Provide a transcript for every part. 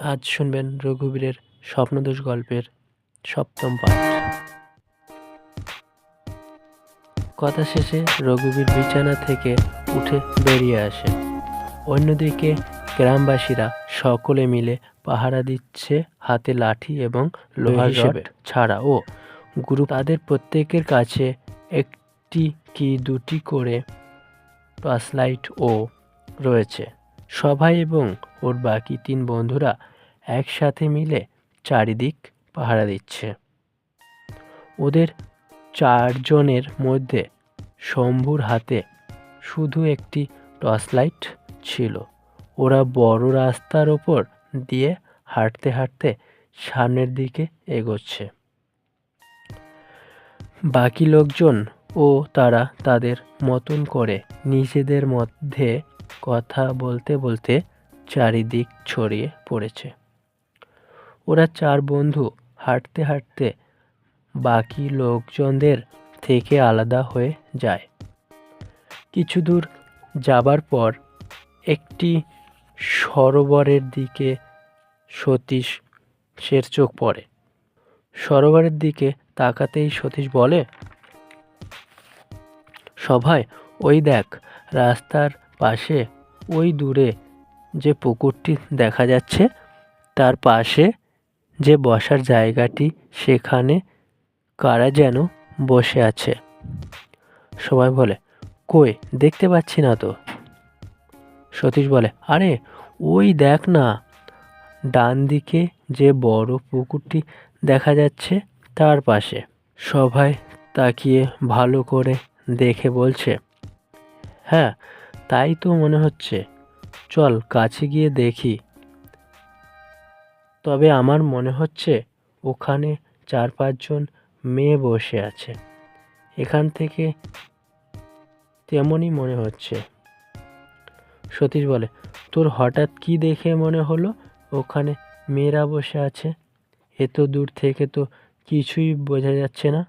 আজ শুনবেন রঘুবীরের স্বপ্নদোষ গল্পের সপ্তম পাঠ। কথা শেষে রঘুবীর বিছানা থেকে উঠে বেরিয়ে আসে। অন্যদিকে গ্রামবাসীরা সকলে মিলে পাহারা দিচ্ছে হাতে লাঠি এবং লোহার রড ছাড়াও গুরু তাদের প্রত্যেকের কাছে একটি কি দুটি করে টর্চলাইট ও রয়েছে। সবাই এবং ওর বাকি তিন বন্ধুরা একসাথে মিলে চারিদিক পাহারা দিচ্ছে। ওদের চারজনের মধ্যে শম্ভুর হাতে শুধু একটি টর্চ লাইট ছিল। ওরা বড় রাস্তার ওপর দিয়ে হাঁটতে হাঁটতে সামনের দিকে এগোচ্ছে। বাকি লোকজন ও তারা তাদের মতন করে নিজেদের মধ্যে কথা বলতে বলতে চারিদিক ছড়িয়ে পড়েছে। ওরা চার বন্ধু হাঁটতে হাঁটতে বাকি লোকজনদের থেকে আলাদা হয়ে যায়। কিছু দূর যাবার পর একটি সরোবরের দিকে সতীশ সের চোখ পড়ে। সরোবরের দিকে তাকাতেই সতীশ বলে, সভায় ওই দেখ, রাস্তার পাশে, ওই দূরে যে পুকুরটি দেখা যাচ্ছে, তার পাশে যে বসার জায়গাটি, সেখানে কারা যেন বসে আছে। সবাই বলে, কই, দেখতে পাচ্ছি না তো। সতীশ বলে, আরে, ওই দেখ না, ডান দিকে যে বড় পুকুরটি দেখা যাচ্ছে, তার পাশে। সবাই তাকিয়ে ভালো করে দেখে বলছে হ্যাঁ তাই তো মনে হচ্ছে। চল, কাছে গিয়ে দেখি। তবে আমার মনে হচ্ছে ওখানে চার পাঁচজন মেয়ে বসে আছে। এখান থেকে তেমনই মনে হচ্ছে। সতীশ বলে, তোর হঠাৎ কি দেখে মনে হলো ওখানে মেয়েরা বসে আছে? এত দূর থেকে তো কিছুই বোঝা যাচ্ছে না।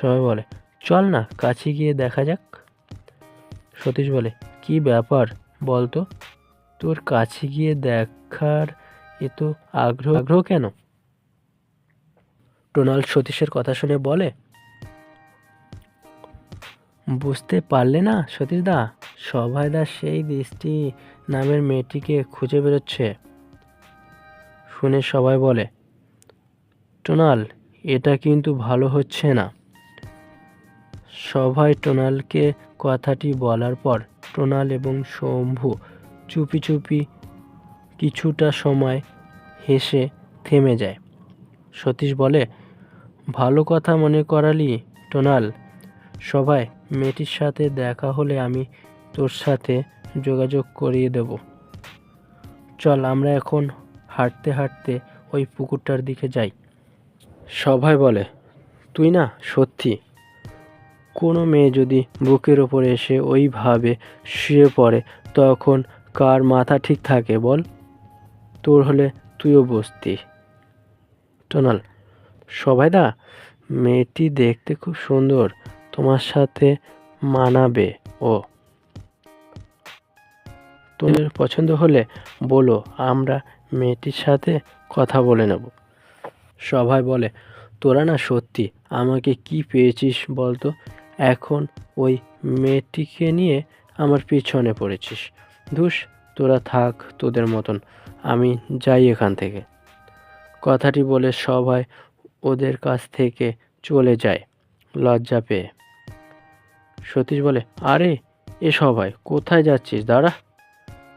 সবাই বলে, চল না, কাছে গিয়ে দেখা যাক। সতীশ বলে, কি ব্যাপার? বলতো তোর কাছে গিয়ে দেখার এত আগ্রহ আগ্রহ কেন? ডোনাল্ড সতীশের কথা শুনে বলে, বুঝতে পারলে না সতীশদা সভায়দা সেই দৃষ্টি নামের মেয়েটিকে খুঁজে বেরোচ্ছে। শুনে সবাই বলে টোনাল এটা কিন্তু ভালো হচ্ছে না। সবাই টোনালকে কথাটি বলার পর টোনাল এবং শম্ভু চুপি চুপি কিছুটা সময় হেসে থেমে যায়। সতীশ বলে, ভালো কথা মনে করালি টোনাল। সবাই মেয়েটির সাথে দেখা হলে আমি তোর সাথে যোগাযোগ করিয়ে দেব। চল আমরা এখন হাঁটতে হাঁটতে ওই পুকুরটার দিকে যাই। সবাই বলে, তুই না সত্যি কোনো মেয়ে যদি বুকের ওপর এসে ওইভাবে শুয়ে পড়ে, তখন কার মাথা ঠিক থাকে বল? তোর হলে তুইও বসতি। টোনাল সবাই দা মেয়েটি দেখতে খুব সুন্দর, তোমার সাথে মানাবে, ও। তোদের পছন্দ হলে বলো, আমরা মেয়েটির সাথে কথা বলে নেব। সবাই বলে, তোরা না সত্যি আমাকে কি পেয়েছিস বলতো? এখন ওই মেয়েটিকে নিয়ে আমার পিছনে পড়েছিস। ধুস, তোরা থাক তোদের মতন। আমি যাই এখান থেকে। কথাটি বলে সবাই ওদের কাছ থেকে চলে যায় লজ্জা পেয়ে। সতীশ বলে, আরে, এ সবাই, কোথায় যাচ্ছিস? দাঁড়া।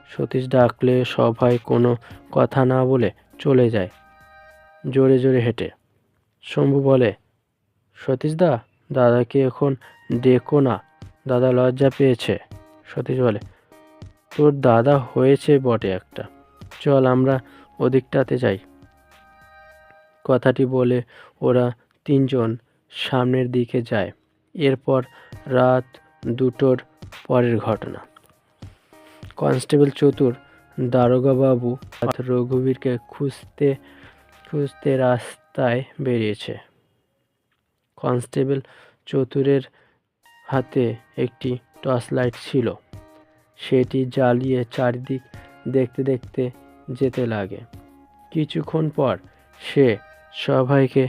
সতীশ ডাকলে সবাই কোনো কথা না বলে চলে যায়। জোরে জোরে হেঁটে। শম্ভু বলে সতীশদা দাদাকে এখন ডেকো না, দাদা লজ্জা পেয়েছে। সতীশ বলে, তোর দাদা হয়েছে বটে একটা। চল আমরা ওদিকটাতে যাই। কথাটি বলে ওরা তিনজন সামনের দিকে যায়। এরপর রাত দুটোর পরের ঘটনা। কনস্টেবল চতুর দারোগাবাবু রঘুবীরকে খুঁজতে খুঁজতে রাস্তায় বেরিয়েছে। কনস্টেবল চতুরের হাতে একটি টর্চ লাইট ছিল। সেটি জ্বালিয়ে চারিদিক দেখতে দেখতে যেতে লাগে। কিছুক্ষণ পর সে সবাইকে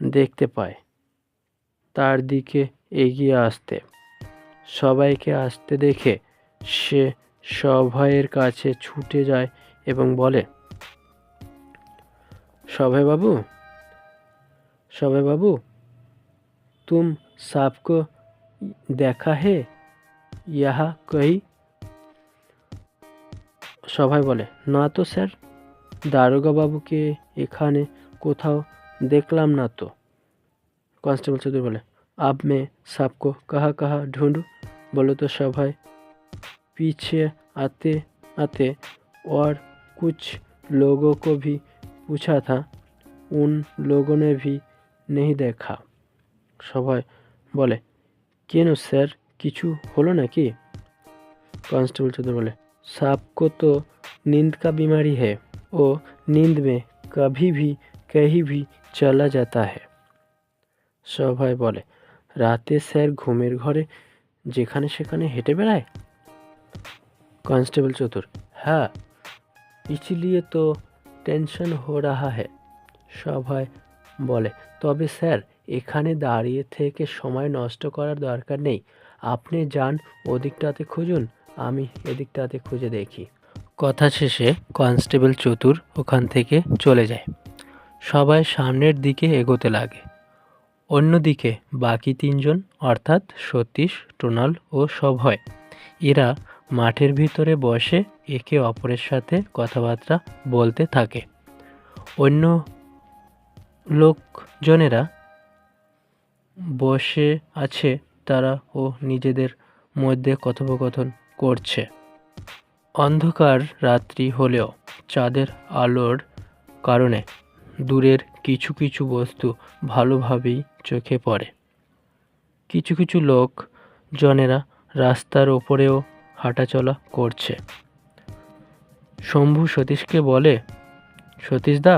দেখতে পায়। তার দিকে এগিয়ে আসতে। সবাইকে আসতে দেখে সে সভায়ের কাছে ছুটে যায় এবং বলে, সভয় বাবু সভয় বাবু, তুম সাপকো দেখা হে ইহা কই সবাই বলে না তো স্যার দারোগা বাবুকে এখানে কোথাও দেখলাম না তো কনস্টেবল চৌধুরী বলে अब मैं सबको कहाँ कहाँ ढूंढूं बोलो तो सभाई पीछे आते आते और कुछ लोगों को भी पूछा था उन लोगों ने भी नहीं देखा সবাই বলে কেন স্যার কিছু হলো নাকি कांस्टेबल चौधरी बोले सबको तो नींद का बीमारी है वो नींद में कभी भी कहीं भी चला जाता है সবাই বলে রাতে স্যার ঘুমের ঘরে যেখানে সেখানে হেঁটে বেড়ায় कांस्टेबल चतुर हाँ इसलिए तो টেনশন हो रहा है সবাই বলে তবে স্যার এখানে দাঁড়িয়ে থেকে সময় নষ্ট করার দরকার নেই। আপনি যান ওদিকটাতে খুঁজুন, আমি এদিকটাতে খুঁজে দেখি। কথা শেষে কনস্টেবল চতুর ওখান থেকে চলে যায়। সবাই সামনের দিকে এগোতে লাগে। অন্যদিকে বাকি তিনজন, অর্থাৎ সতীশ, টোনাল ও সভয়, এরা মাঠের ভিতরে বসে একে অপরের সাথে কথাবার্তা বলতে থাকে। অন্য লোকজনেরা বসে আছে তারা ও নিজেদের মধ্যে কথোপকথন করছে। অন্ধকার রাত্রি হলেও চাঁদের আলোর কারণে দূরের কিছু কিছু বস্তু ভালোভাবেই চোখে পড়ে। কিছু কিছু লোক জনেরা রাস্তার ওপরেও হাঁটাচলা করছে। শম্ভু সতীশকে বলে সতীশদা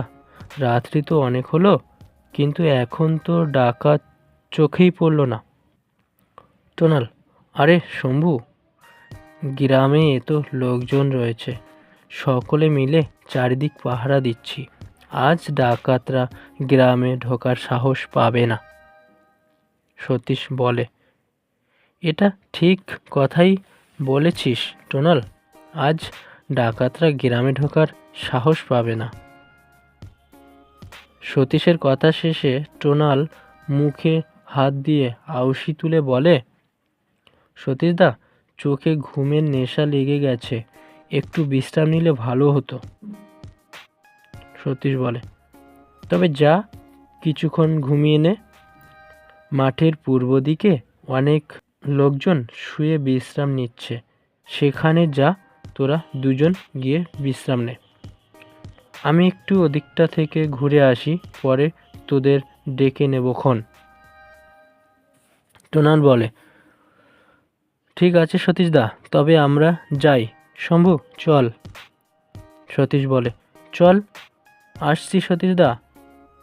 রাত্রি তো অনেক হলো, কিন্তু এখন তো ডাকাত চোখেই পড়ল না। টোনাল, আরে শম্ভু, গ্রামে এত লোকজন রয়েছে, সকলে মিলে চারিদিক পাহারা দিচ্ছি। আজ ডাকাতরা গ্রামে ঢোকার সাহস পাবে না। সতীশ বলে, এটা ঠিক কথাই বলেছিস টোনাল, আজ ডাকাতরা গ্রামে ঢোকার সাহস পাবে না। সতীশের কথা শেষে টোনাল মুখে হাত দিয়ে আউশি তুলে বলে, সতীশদা, চোখে ঘুমের নেশা লেগে গেছে, একটু বিশ্রাম নিলে ভালো হতো। সতীশ বলে, তবে যা, কিছুক্ষণ ঘুমিয়ে নে। মাঠের পূর্ব দিকে অনেক লোকজন শুয়ে বিশ্রাম নিচ্ছে। সেখানে যা, তোরা দুজন গিয়ে বিশ্রাম নে। আমি একটু ওদিকটা থেকে ঘুরে আসি, পরে তোদের ডেকে নেবক্ষণ টোনাল বলে। ঠিক আছে সতীশদা তবে আমরা যাই। শম্ভু, চল। সতীশ বলে, চল, আসছি সতীশদা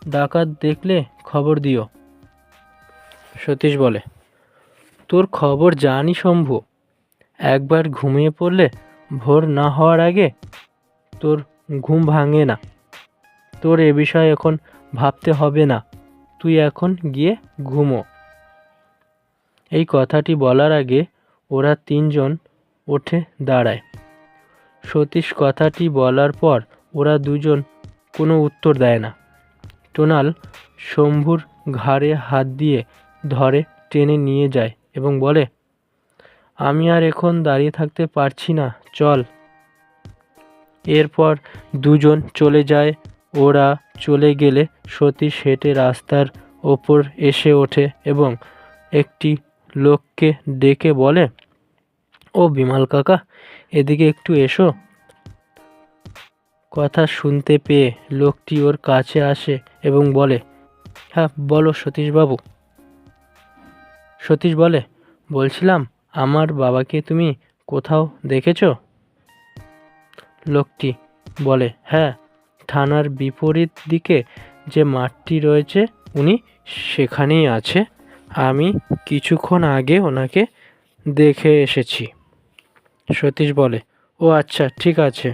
ডাকাত দেখলে খবর দিও। সতীশ বলে, তোর খবর জানি শম্ভু। একবার ঘুমিয়ে পড়লে ভোর না হওয়ার আগে তোর ঘুম ভাঙে না। তোর এ বিষয়ে এখন ভাবতে হবে না। তুই এখন গিয়ে ঘুমো। এই কথাটি বলার আগে ওরা তিনজন উঠে দাঁড়ায়। সতীশ কথাটি বলার পর ওরা দুজন কোনো উত্তর দেয় না। টোনাল শম্ভুর ঘাড়ে হাত দিয়ে ধরে টেনে নিয়ে যায় এবং বলে, আমি আর এখন দাঁড়িয়ে থাকতে পারছি না, চল। এরপর দুজন চলে যায়। ওরা চলে গেলে সতীশ হেঁটে রাস্তার ওপর এসে ওঠে এবং একটি লোককে ডেকে বলে, ও বিমল কাকা, এদিকে একটু এসো। কথা শুনতে পেয়ে লোকটি ওর কাছে আসে এবং বলে হ্যাঁ বলো সতীশবাবু। সতীশ বলে, বলছিলাম, আমার বাবাকে তুমি কোথাও দেখেছ? লোকটি বলে হ্যাঁ থানার বিপরীত দিকে যে মাঠটি রয়েছে, উনি সেখানেই আছে। আমি কিছুক্ষণ আগে ওনাকে দেখে এসেছি। সতীশ বলে, ও আচ্ছা ঠিক আছে।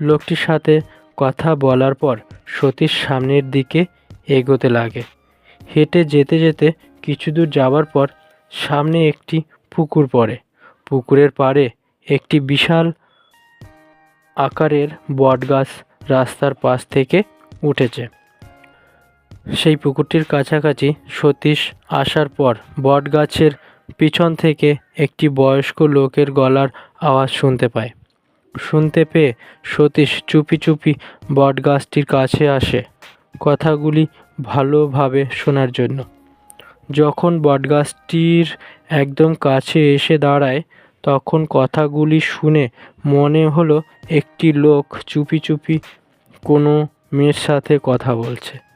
লোকটির সাথে কথা বলার পর সতীশ সামনের দিকে এগোতে লাগে। হেঁটে যেতে যেতে কিছু দূর যাওয়ার পর সামনে একটি পুকুর পড়ে। পুকুরের পাড়ে একটি বিশাল আকারের বটগাছ রাস্তার পাশ থেকে উঠেছে। সেই পুকুরটির কাছাকাছি সতীশ আসার পর বটগাছের পিছন থেকে একটি বয়স্ক লোকের গলার আওয়াজ শুনতে পায়। শুনতে পেয়ে সতীশ চুপি চুপি বটগাছটির কাছে আসে কথাগুলি ভালোভাবে শোনার জন্য। যখন বটগাছটির একদম কাছে এসে দাঁড়ায়, তখন কথাগুলি শুনে মনে হলো একটি লোক চুপি চুপি কোনো মেয়ের সাথে কথা বলছে।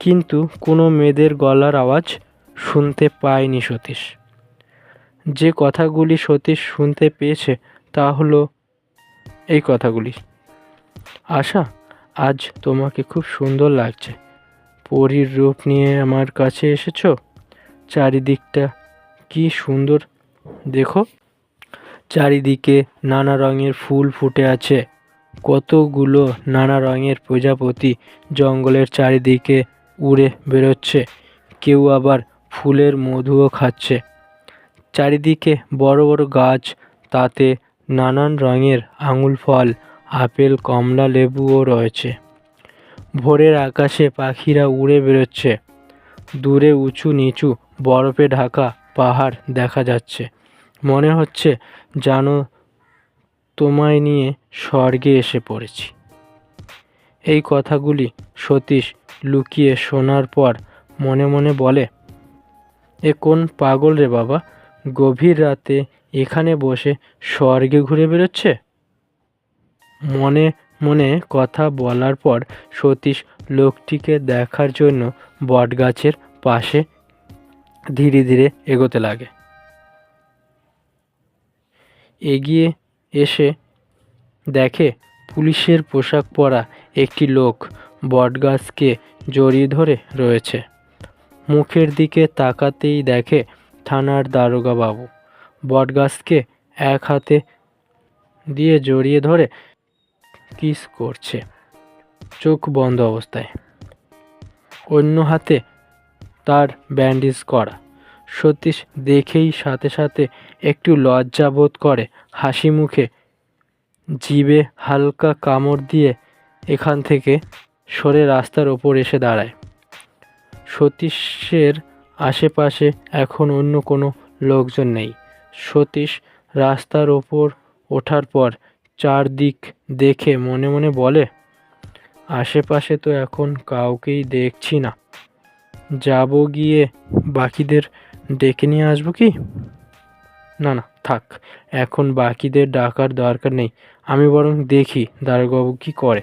কিন্তু কোনো মেয়েদের গলার আওয়াজ শুনতে পায়নি সতীশ। যে কথাগুলি সতীশ শুনতে পেয়েছে তা হলো এই কথাগুলি। আশা, আজ তোমাকে খুব সুন্দর লাগছে। পরীর রূপ নিয়ে আমার কাছে এসেছ? চারিদিকটা কি সুন্দর, দেখো। চারিদিকে নানা রঙের ফুল ফুটে আছে। কতগুলো নানা রঙের প্রজাপতি জঙ্গলের চারিদিকে উড়ে বেরোচ্ছে। কেউ আবার ফুলের মধুও খাচ্ছে। চারিদিকে বড় বড় গাছ, তাতে নানান রঙের আঙুল ফল, আপেল, কমলা, লেবুও রয়েছে। ভোরের আকাশে পাখিরা উড়ে বেরোচ্ছে। দূরে উঁচু নিচু বরফে ঢাকা পাহাড় দেখা যাচ্ছে। মনে হচ্ছে যেন তোমায় নিয়ে স্বর্গে এসে পড়েছি। এই কথাগুলি সতীশ লুকিয়ে শোনার পর মনে মনে বলে, এ কোন পাগল রে বাবা, গভীর রাতে এখানে বসে স্বর্গে ঘুরে বেরোচ্ছে? মনে মনে কথা বলার পর সতীশ লোকটিকে দেখার জন্য বটগাছের পাশে ধীরে ধীরে এগোতে লাগে। এগিয়ে এসে দেখে পুলিশের পোশাক পরা একটি লোক বটগাছকে জড়িয়ে ধরে রয়েছে। মুখের দিকে তাকাতেই দেখে থানার দারোগা বাবু বটগাছকে এক হাতে দিয়ে জড়িয়ে ধরে কিস করছে। চোখ বন্ধ অবস্থায়। অন্য হাতে তার ব্যান্ডেজ করা। সতীশ দেখেই সাথে সাথে একটু লজ্জা বোধ করে। হাসি মুখে জিবে হালকা কামড় দিয়ে এখান থেকে সরে রাস্তার ওপর এসে দাঁড়ায়। সতীশের আশেপাশে এখন অন্য কোনো লোকজন নেই। সতীশ রাস্তার ওপর ওঠার পর চারদিক দেখে মনে মনে বলে, আশেপাশে তো এখন কাউকেই দেখছি না। যাব গিয়ে বাকিদের ডেকে নিয়ে আসব কি? না না, থাক, এখন বাকিদের ডাকার দরকার নেই। আমি বরং দেখি দারোগাবু কি করে।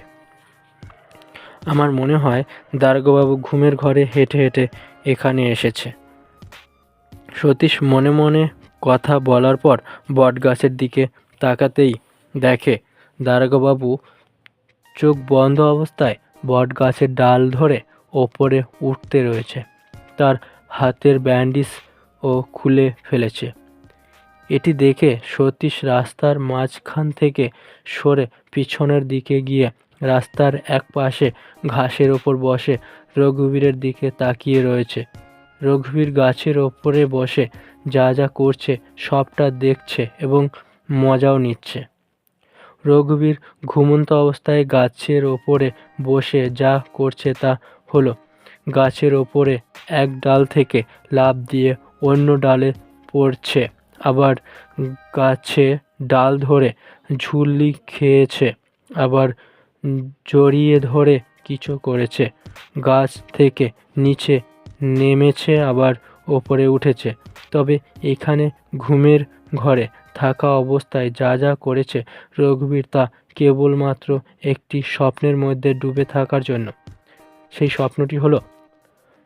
আমার মনে হয় দারোগাবু ঘুমের ঘরে হেঁটে হেঁটে এখানে এসেছে। সতীশ মনে মনে কথা বলার পর বটগাছের দিকে তাকাতেই দেখে, দারোগাবাবু চোখ বন্ধ অবস্থায় বটগাছের ডাল ধরে ওপরে উঠতে রয়েছে। তার হাতের ব্যান্ডিজ ও খুলে ফেলেছে। এটি দেখে সতীশ রাস্তার মাঝখান থেকে সরে পিছনের দিকে গিয়ে রাস্তার এক পাশে ঘাসের ওপর বসে রঘুবীরের দিকে তাকিয়ে রয়েছে। রঘুবীর গাছের ওপরে বসে যা যা করছে, সবটা দেখছে এবং মজাও নিচ্ছে। রঘুবীর ঘুমন্ত অবস্থায় গাছের ওপরে বসে যা করছে তা হলো গাছের ওপরে এক ডাল থেকে লাফ দিয়ে অন্য ডালে পড়ছে, আবার গাছে ডাল ধরে ঝুলি খেয়েছে, আবার জড়িয়ে ধরে কিছু করেছে। গাছ থেকে নিচে নেমেছে, আবার ওপরে উঠেছে। তবে এখানে ঘুমের ঘরে থাকা অবস্থায় যা যা করেছে রঘুবীর তা কেবলমাত্র একটি স্বপ্নের মধ্যে ডুবে থাকার জন্য। সেই স্বপ্নটি হলো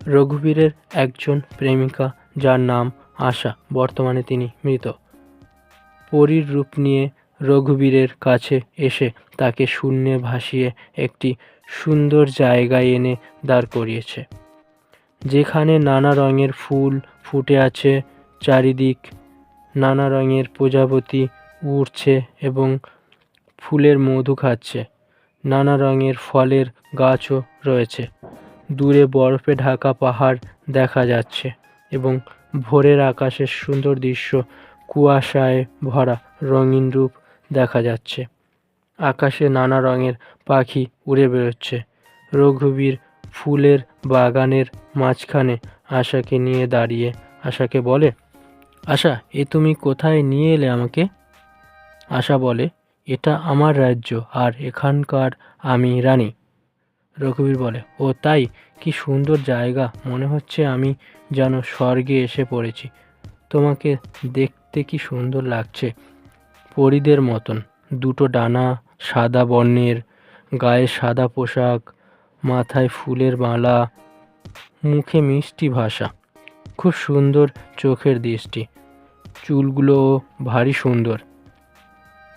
রঘুবীরের একজন প্রেমিকা যার নাম আশা। বর্তমানে তিনি মৃত। পরীর রূপ নিয়ে রঘুবীরের কাছে এসে তাকে শূন্যে ভাসিয়ে একটি সুন্দর জায়গায় এনে দাঁড় করিয়েছে। যেখানে নানা রঙের ফুল ফুটে আছে, চারিদিক নানা রঙের প্রজাপতি উড়ছে এবং ফুলের মধু খাচ্ছে। নানা রঙের ফলের গাছও রয়েছে। দূরে বরফে ঢাকা পাহাড় দেখা যাচ্ছে এবং ভোরের আকাশের সুন্দর দৃশ্য কুয়াশায় ভরা রঙিন রূপ দেখা যাচ্ছে। আকাশে নানা রঙের পাখি উড়ে বেরোচ্ছে রঘুবীর ফুলের বাগানের মাঝখানে আশাকে নিয়ে দাঁড়িয়ে। আশাকে বলে, আশা, এ তুমি কোথায় নিয়ে এলে আমাকে? আশা বলে, এটা আমার রাজ্য আর এখানকার আমি রানী। রঘুবীর বলে, ও তাই? কি সুন্দর জায়গা। মনে হচ্ছে আমি যেন স্বর্গে এসে পড়েছি। তোমাকে দেখতে কি সুন্দর লাগছে। পরীদের মতন। দুটো ডানা সাদা বর্ণের, গায়ে সাদা পোশাক, মাথায় ফুলের মালা, মুখে মিষ্টি ভাষা। খুব সুন্দর চোখের দৃষ্টি। চুলগুলোও ভারী সুন্দর।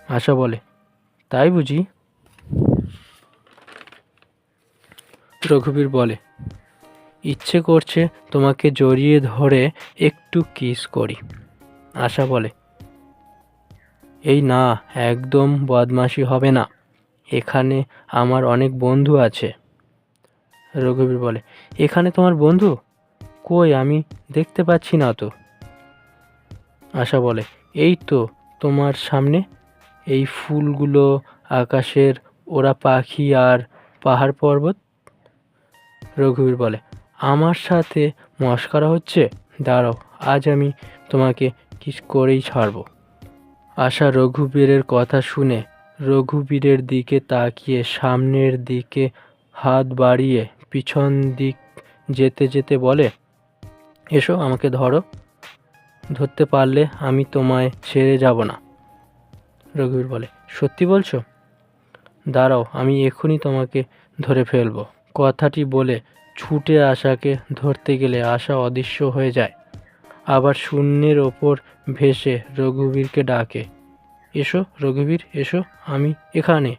আশা বলে। তাই বুঝি? রঘুবীর বলে, ইচ্ছে করছে তোমাকে জড়িয়ে ধরে একটু কিস করি। আশা বলে এই না, একদম বদমাশি হবে না। এখানে আমার অনেক বন্ধু আছে। রঘুবীর বলে, এখানে তোমার বন্ধু? কই, আমি দেখতে পাচ্ছি না তো। আশা বলে, এই তো তোমার সামনে। এই ফুলগুলো আকাশের ওরা পাখি আর পাহাড় পর্বত? রঘুবীর বলে, আমার সাথে মস্করা হচ্ছে? দাঁড়াও, আজ আমি তোমাকে কিস করেই ছাড়বো? আশা রঘুবীরের কথা শুনে রঘুবীরের দিকে তাকিয়ে, সামনের দিকে হাত বাড়িয়ে পিছন দিক যেতে যেতে বলে, এসো, আমাকে ধরো। ধরতে পারলে আমি তোমায় ছেড়ে যাব না। রঘুবীর বলে, সত্যি বলছো? দাঁড়াও, আমি এখনই তোমাকে ধরে ফেলব। কথাটি বলে ছুটে আশাকে ধরতে গেলে আশা অদৃশ্য হয়ে যায়। আবার শূন্যের ওপর ভেসে রঘুবীরকে ডাকে, এসো রঘুবীর, এসো, আমি এখানে।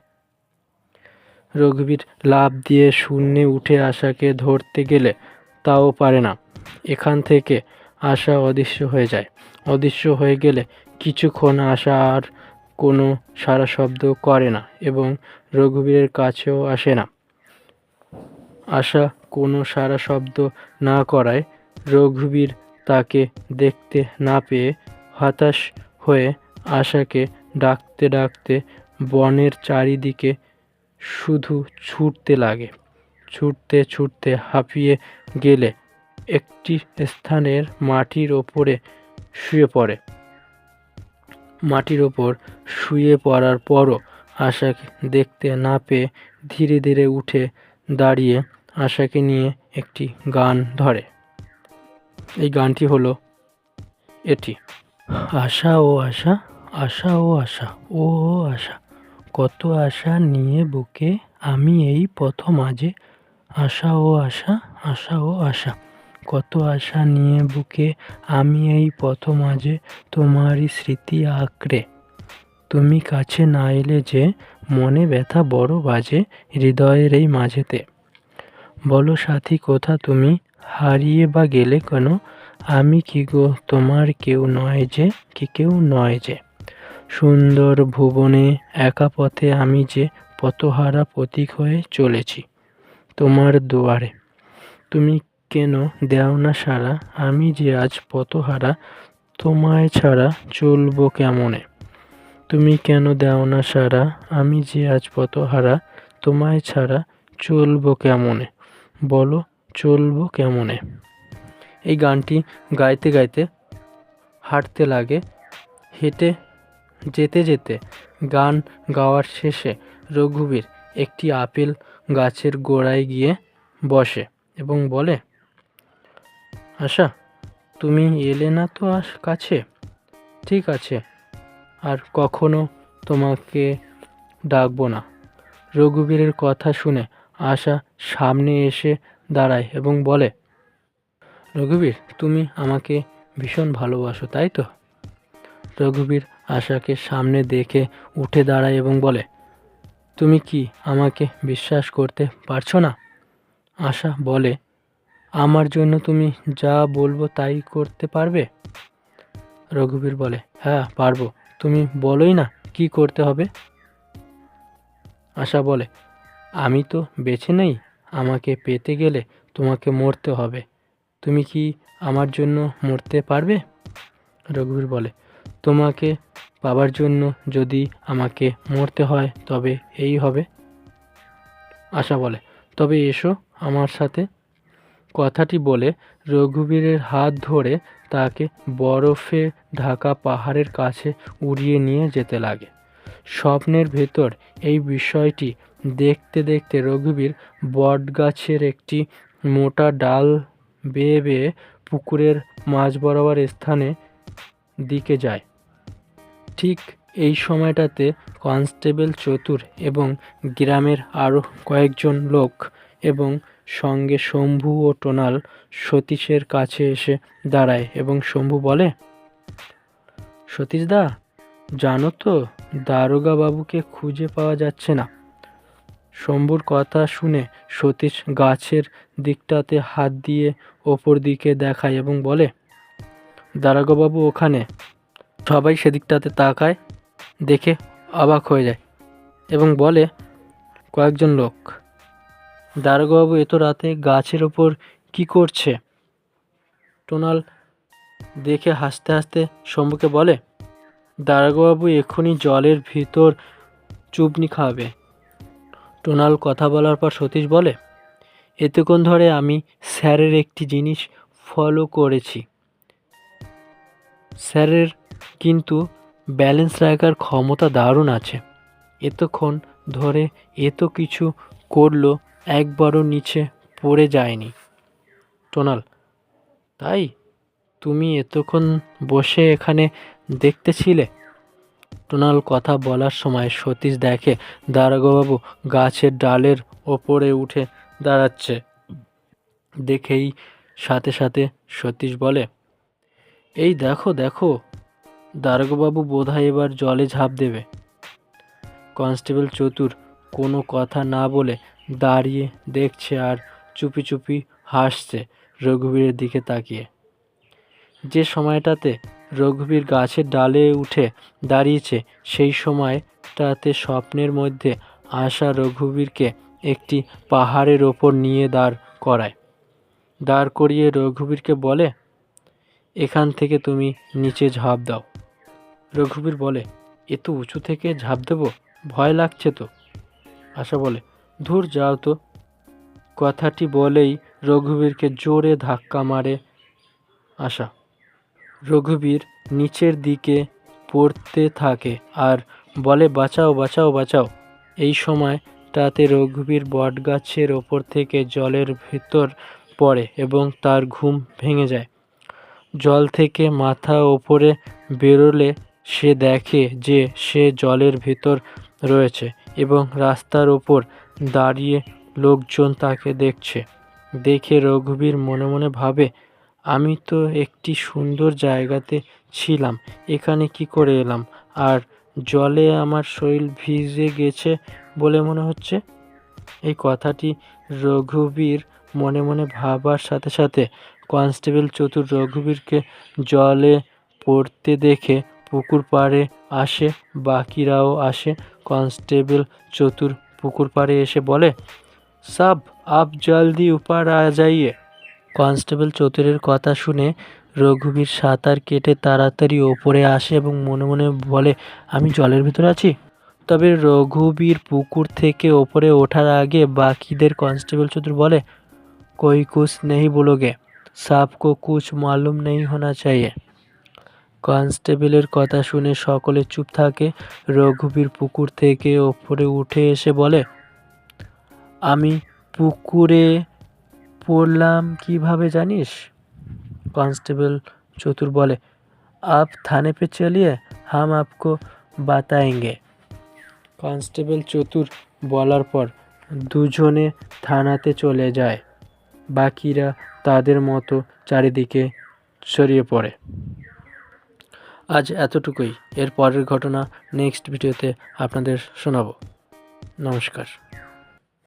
রঘুবীর লাফ দিয়ে শূন্যে উঠে আশাকে ধরতে গেলে তাও পারে না। এখান থেকে আশা অদৃশ্য হয়ে যায়। অদৃশ্য হয়ে গেলে কিছুক্ষণ আশা আর কোনো সারা শব্দ করে না এবং রঘুবীরের কাছেও আসে না। আশা কোনো সারা শব্দ না করায় রঘুবীর তাকে দেখতে না পেয়ে হতাশ হয়ে আশাকে ডাকতে ডাকতে বনের চারিদিকে শুধু ছুটতে লাগে। ছুটতে ছুটতে হাঁপিয়ে গেলে একটি স্থানের মাটির ওপরে শুয়ে পড়ে। মাটির ওপর শুয়ে পড়ার পরও আশাকে দেখতে না পেয়ে ধীরে ধীরে উঠে দাঁড়িয়ে আশাকে নিয়ে একটি গান ধরে। এই গানটি হলো এটি। আশা ও আশা আশা ও আশা ও আশা, কত আশা নিয়ে বুকে আমি এই প্রথম আজে আশা ও আশা আশা ও আশা, কত আশা নিয়ে বুকে আমি এই প্রথম আজে তোমারই স্মৃতি আঁকড়ে। তুমি কাছে না এলে যে মনে ব্যথা বড় বাজে হৃদয়ের এই মাঝেতে। বলো সাথী, কোথা তুমি? হারিয়ে বা গেলে কেন? আমি কি গো, তোমার কেউ নয় যে, কি কেউ নয় যে। সুন্দর ভুবনে একা পথে আমি যে পথহারা প্রতীক হয়ে চলেছি, তোমার দুয়ারে। তুমি কেন দেও না সারা? আমি যে আজ পথহারা, তোমায় ছাড়া চলবো কেমনে? তুমি কেন দেও না সারা? আমি যে আজ পথহারা, তোমায় ছাড়া চলবো কেমনে? বলো চলবো কেমনে? এই গানটি গাইতে গাইতে হাঁটতে লাগে, হেঁটে যেতে যেতে গান গাওয়ার শেষে রঘুবীর একটি আপেল গাছের গোড়ায় গিয়ে বসে এবং বলে, আশা, তুমি এলে না তো আস কাছে? ঠিক আছে, আর কখনো তোমাকে ডাকবো না রঘুবীরের কথা শুনে আশা সামনে এসে দাঁড়ায় এবং বলে, রঘুবীর, তুমি আমাকে ভীষণ ভালোবাসো, তাই তো? রঘুবীর আশাকে সামনে দেখে উঠে দাঁড়ায় এবং বলে, তুমি কি আমাকে বিশ্বাস করতে পারছ না? আশা বলে, আমার জন্য তুমি যা বলব তাই করতে পারবে? রঘুবীর বলে হ্যাঁ পারব। তুমি বলোই না কি করতে হবে? আশা বলে, আমি তো বেছে নেই। আমাকে পেতে গেলে তোমাকে মরতে হবে। তুমি কি আমার জন্য মরতে পারবে? রঘুবীর বলে, তোমাকে পাবার জন্য যদি আমাকে মরতে হয়, তবে এই হবে। আশা বলে, তবে এসো আমার সাথে। কথাটি বলে রঘুবীরের হাত ধরে তাকে বরফে ঢাকা পাহাড়ের কাছে উড়িয়ে নিয়ে যেতে লাগে। স্বপ্নের ভেতর এই বিষয়টি দেখতে দেখতে রঘুবীর বটগাছের একটি মোটা ডাল বেয়ে বেয়ে পুকুরের মাঝ বরাবর স্থানে দিকে যায়। ঠিক এই সময়টাতে কনস্টেবল চতুর এবং গ্রামের আরও কয়েকজন লোক এবং সঙ্গে শম্ভু ও টোনাল সতীশের কাছে এসে দাঁড়ায় এবং শম্ভু বলে সতীশদা জানো তো দারোগা বাবুকে খুঁজে পাওয়া যাচ্ছে না। শম্ভুর কথা শুনে সতীশ গাছের দিকটাতে হাত দিয়ে ওপর দিকে দেখায় এবং বলে দারোগাবাবু ওখানে। সবাই সেদিকটাতে তাকায়, দেখে অবাক হয়ে যায় এবং বলে, কয়েকজন লোক। দারোগাবাবু এত রাতে গাছের ওপর কি করছে? টোনাল দেখে হাসতে হাসতে শম্ভুকে বলে দারোগাবাবু এক্ষুনি জলের ভিতর চুবনি খাবে। টোনাল কথা বলার পর সতীশ বলে এতক্ষণ ধরে আমি স্যারের একটি জিনিস ফলো করেছি। স্যারের কিন্তু ব্যালেন্স রাখার ক্ষমতা দারুণ আছে। এতক্ষণ ধরে এত কিছু করল, একবারও নিচে পড়ে যায়নি। টোনাল, তাই? তুমি এতক্ষণ বসে এখানে দেখতেছিলে? টোনাল কথা বলার সময় সতীশ দেখে দারোগাবাবু গাছের ডালের ওপরে উঠে দাঁড়াচ্ছে। দেখেই সাথে সাথে সতীশ বলে, এই দেখো দেখো দারোগাবাবু বোধহয় এবার জলে ঝাঁপ দেবে। কনস্টেবল চতুর কোনো কথা না বলে দাঁড়িয়ে দেখছে আর চুপি চুপি হাসছে রঘুবীরের দিকে তাকিয়ে। যে সময়টাতে রঘুবীর গাছের ডালে উঠে দাঁড়িয়েছে। সেই সময়টাতে স্বপ্নের মধ্যে আসা রঘুবীরকে একটি পাহাড়ের ওপর নিয়ে দাঁড় করায়। দাঁড় করিয়ে রঘুবীরকে বলে, এখান থেকে তুমি নিচে ঝাঁপ দাও। রঘুবীর বলে এত উঁচু থেকে ঝাঁপ দেবো, ভয় লাগছে তো। আশা বলে, ধুর, যাও তো। কথাটি বলেই রঘুবীরকে জোরে ধাক্কা মারে আশা। রঘুবীর নিচের দিকে পড়তে থাকে আর বলে, বাঁচাও বাঁচাও বাঁচাও। এই সময় তাতে রঘুবীর বটগাছের ওপর থেকে জলের ভেতর পড়ে এবং তার ঘুম ভেঙে যায়। জল থেকে মাথা ওপরে বেরোলে সে দেখে যে সে জলের ভেতর রয়েছে এবং রাস্তার ওপর দাঁড়িয়ে লোকজন তাকে দেখছে। দেখে রঘুবীর মনে মনে ভাবে আমি তো একটি সুন্দর জায়গাতে ছিলাম, এখানে কি করে এলাম? আর জলে আমার শরীর ভিজে গেছে বলে মনে হচ্ছে? এই কথাটি রঘুবীর মনে মনে ভাবার সাথে সাথে কনস্টেবল চতুর রঘুবীরকে জলে পড়তে দেখে পুকুর পাড়ে আসে, বাকিরাও আসে। কনস্টেবল চতুর পুকুর পাড়ে এসে বলে, সাব, আপ জলদি উপার আ যাইয়ে। কনস্টেবল চতুরের কথা শুনে রঘুবীর সাঁতার কেটে তাড়াতাড়ি ওপরে আসে এবং মনে মনে বলে, আমি জলের ভিতরে আছি? তবে রঘুবীর পুকুর থেকে ওপরে ওঠার আগে বাকিদের কনস্টেবল চতুর বলে, কই কুছ নেই বলোগে, সাপকো কুচ মালুম নেই হোনা চাইয়ে। কনস্টেবলের কথা শুনে সকলে চুপ থাকে। রঘুবীর পুকুর থেকে ওপরে উঠে এসে বলে, আমি পুকুরে পড়লাম কীভাবে জানিস? কনস্টেবল চতুর বলে, আপ থানে পে চলিয়ে, হাম আপকো বাতায়েঙ্গে। কনস্টেবল চতুর বলার পর দুজনে থানাতে চলে যায়। বাকিরা তাদের মতো চারিদিকে ছড়িয়ে পড়ে। আজ এতটুকুই। এর পরের ঘটনা নেক্সট ভিডিওতে আপনাদের শোনাবো। নমস্কার।